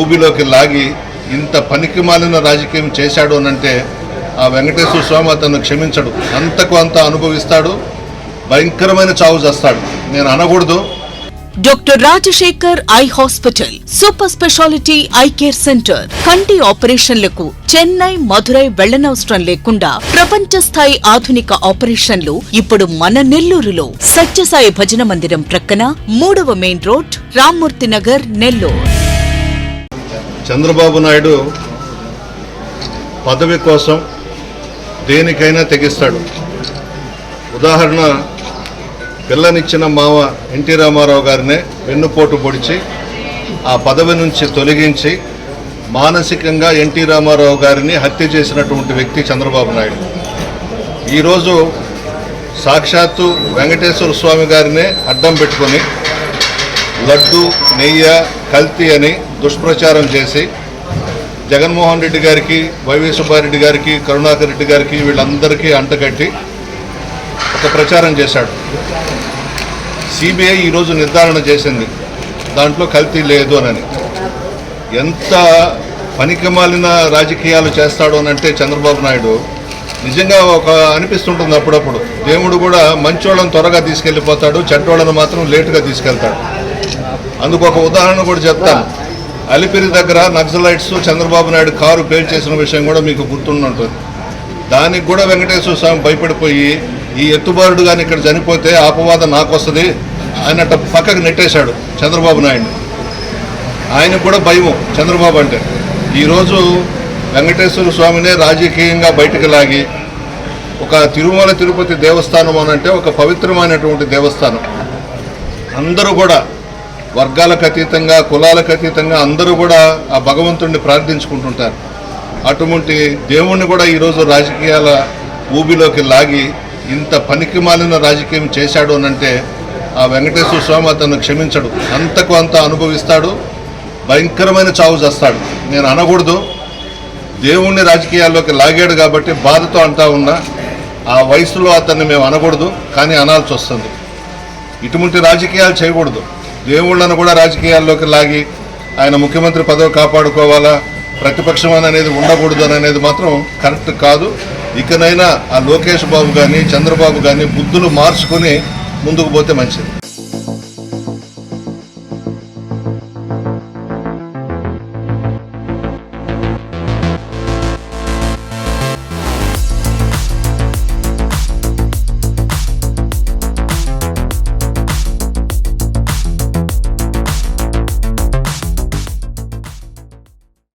ఊబిలోకి లాగి ఇంత పనికి మాలిన రాజకీయం చేశాడు అనంటే ఆ వెంకటేశ్వర స్వామి అతను క్షమించడు. అంతకు అంత అనుభవిస్తాడు. భయంకరమైన చావు చేస్తాడు. నేను అనకూడదు. Doctor Rajasekhar eye hospital super speciality eye care centre కంటి ఆపరేషన్లకు చెన్నై మధురై వెళ్ళనవసరం లేకుండా ప్రపంచ స్థాయి ఆధునిక ఆపరేషన్లు ఇప్పుడు మన నెల్లూరులో సత్యసాయి భజన మందిరం ప్రక్కన మూడవ మెయిన్ రోడ్ రామ్మూర్తి నగర్ నెల్లూరు. చంద్రబాబు నాయుడు పదవి కోసం దేనికైనా తెగిస్తాడు. ఉదాహరణ పిల్లనిచ్చిన మావ ఎన్టీ రామారావు గారినే వెన్నుపోటు పొడిచి ఆ పదవి నుంచి తొలగించి మానసికంగా ఎన్టీ రామారావు గారిని హత్య చేసినటువంటి వ్యక్తి చంద్రబాబు నాయుడు. ఈరోజు సాక్షాత్తు వెంకటేశ్వర స్వామి గారినే అడ్డం పెట్టుకొని లడ్డు నెయ్యి కల్తీ అని దుష్ప్రచారం చేసి జగన్మోహన్ రెడ్డి గారికి వైవి సుబ్బారెడ్డి గారికి కరుణాకర్ రెడ్డి గారికి వీళ్ళందరికీ అంటగట్టి ఒక ప్రచారం చేశాడు. సిబిఐ ఈరోజు నిర్ధారణ చేసింది. దాంట్లో కల్తీ లేదు అని ఎంత పనికిమాలిన రాజకీయాలు చేస్తాడు అని అంటే చంద్రబాబు నాయుడు నిజంగా ఒక అనిపిస్తుంటుంది అప్పుడప్పుడు. దేవుడు కూడా మంచోళ్ళని త్వరగా తీసుకెళ్ళిపోతాడు చెడ్డోళ్ళని మాత్రం లేటుగా తీసుకెళ్తాడు. అందుకు ఒక ఉదాహరణ కూడా చెప్తాను అలిపిరి దగ్గర నక్సలైట్స్ చంద్రబాబు నాయుడు కారు పేల్చేసిన విషయం కూడా మీకు గుర్తుండుంటుంది. దానికి కూడా వెంకటేశ్వర స్వామి భయపడిపోయి ఈ ఎత్తుబారుడు కానీ ఇక్కడ చనిపోతే ఆపవాదం నాకు వస్తుంది అన్నట్టు పక్కకు నెట్టేశాడు చంద్రబాబు నాయుడు. ఆయనకు కూడా భయము చంద్రబాబు అంటే. ఈరోజు వెంకటేశ్వర స్వామినే రాజకీయంగా బయటకు లాగి ఒక తిరుమల తిరుపతి దేవస్థానం అనంటే ఒక పవిత్రమైనటువంటి దేవస్థానం. అందరూ కూడా వర్గాలకు అతీతంగా కులాలకు అతీతంగా అందరూ కూడా ఆ భగవంతుడిని ప్రార్థించుకుంటుంటారు. అటువంటి దేవుణ్ణి కూడా ఈరోజు రాజకీయాల ఊబిలోకి లాగి ఇంత పనికి మాలిన రాజకీయం చేశాడు అనంటే ఆ వెంకటేశ్వర స్వామి అతను క్షమించడు. అంతకు అంత అనుభవిస్తాడు. భయంకరమైన చావు చేస్తాడు. నేను అనకూడదు. దేవుణ్ణి రాజకీయాల్లోకి లాగాడు కాబట్టి బాధతో అంటా ఉన్నా ఆ వయసులో అతన్ని మేము అనకూడదు కానీ అనాల్సి వస్తుంది. ఇటువంటి రాజకీయాలు చేయకూడదు. దేవుళ్ళను కూడా రాజకీయాల్లోకి లాగి ఆయన ముఖ్యమంత్రి పదవి కాపాడుకోవాలా ప్రతిపక్షం అని అనేది ఉండకూడదు అని అనేది మాత్రం కరెక్ట్ కాదు. ఇకనైనా ఆ లోకేష్ బాబు కానీ చంద్రబాబు కానీ బుద్ధులు మార్చుకొని ముందుకు పోతే మంచిది.